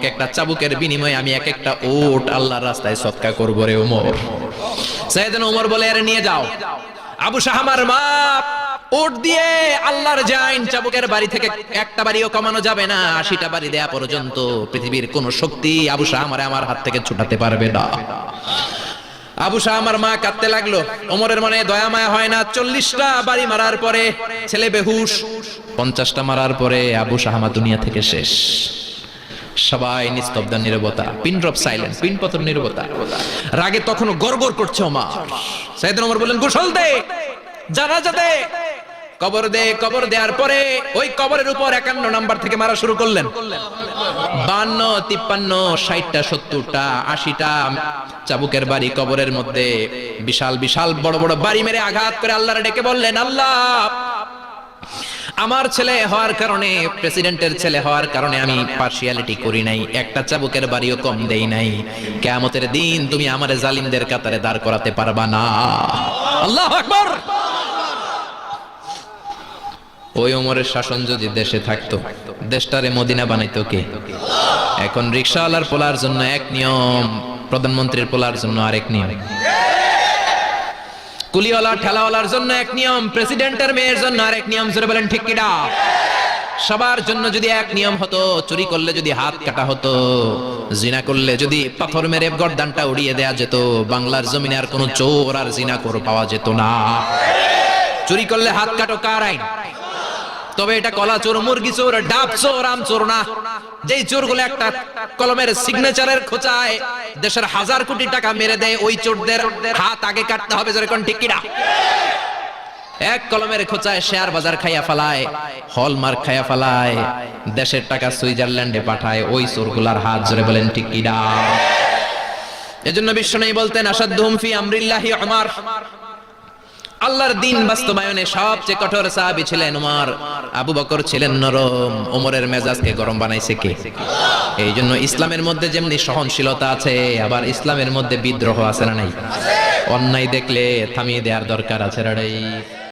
এক একটা চাবুকের বিনিময়ে আমি এক একটা ওট আল্লাহর রাস্তায় সৎকা করব রে ওমর। সাইয়েদনা ওমর বলে, আরে, নিয়ে যাও। আবু শাহামার মা ওট দিয়ে আল্লাহর জাইন চাবুকের বাড়ি থেকে একটা বাড়িও কমানো যাবে না, আশিটা বাড়ি দেয়া পর্যন্ত পৃথিবীর কোন শক্তি আবু শাহামারে আমার হাত থেকে ছুটাতে পারবে না। আবু শাহ আমার মা কাঁদতে লাগল। ওমরের মনে দয়া মায়া হয় না, চল্লিশটা বাড়ি মারার পরে ছেলে বেহুশ, পঞ্চাশটা মারার পরে আবু শাহ আমার দুনিয়া থেকে শেষ। সবাই নিস্তব্ধ, নিরবতা। পিন ড্রপ সাইলেন্স পিন পতন, নিরবতা। রাগে তখনও গড়গড় করছে ওমর সাইদুল ওমর বললেন, গোসল দে, জানাজা দে। কবর দে, কবর দেওয়ার পরে ওই কবরের উপর একান্ন নাম্বার থেকে মারা শুরু করলেন। বান্ন, তিপ্পান্ন, ষাটটা, সত্তরটা, আশিটা চাবুকের বাড়ি কবরের মধ্যে বিশাল বিশাল বড় বড় বাড়ি মেরে আঘাত করে আল্লাহরে ডেকে বললেন, আল্লাহ আমার ছেলে হওয়ার কারণে প্রেসিডেন্টের ছেলে হওয়ার কারণে আমি পার্সিয়ালিটি করি নাই, একটা চাবুকের বাড়িও কম দেই নাই। কেয়ামতের দিন তুমি আমার জালিমদের কাতারে দাঁড় করাতে পারবা না। আল্লাহ ওই ওমরের শাসন যদি দেশে থাকতো, দেশটারে মদিনা বানাইতো কে? এখন রিক্সাওয়ালার পোলার জন্য এক নিয়ম, প্রধানমন্ত্রীর পোলার জন্য আরেক নিয়ম। কুলিওয়ালা ঠেলাওয়ালার জন্য এক নিয়ম, প্রেসিডেন্টের মেয়ের জন্য আর এক নিয়ম, জোরে বলেন, ঠিক কিনা? সবার জন্য যদি এক নিয়ম হতো, চুরি করলে যদি হাত কাটা হতো, জিনা করলে যদি পাথর মেরে গর্দানটা উড়িয়ে দেয়া যেত, বাংলার জমিনে আর কোনো চোর আর জিনা কর পাওয়া যেত না। চুরি করলে হাত কাটো কার আইন? তবে এটা কলা চোর, মুরগি চোর, ডাব চোর, আম চোর না। যেই চোরগুলো একটা কলমের সিগনেচারের খোঁচায়, দেশের হাজার কোটি টাকা মেরে দেয়, ওই চোরদের হাত আগে কাটতে হবে যেরকম টিকিরা এক কলমের খোঁচায় শেয়ার বাজার খাইয়া ফেলায়, হলমার্ক খাইয়া ফেলায়, দেশের টাকা সুইজারল্যান্ডে পাঠায়, ওই চোরগুলার হাত জোরে বলেন টিকিরা এজন্য বিশ্ব নেই বলতেন, আসাদ ফি আমরিল্লাহি উমার। আল্লাহর দিন বাস্তবায়নে সবচেয়ে কঠোর সাহাবী ছিলেন উমর। আবু বকর ছিলেন নরম। ওমরের মেজাজকে গরম বানাইছে কে? এই জন্য ইসলামের মধ্যে যেমনি সহনশীলতা আছে, আবার ইসলামের মধ্যে বিদ্রোহ আছে না নাই? অন্যায় দেখলে থামিয়ে দেওয়ার দরকার আছে রাড়াই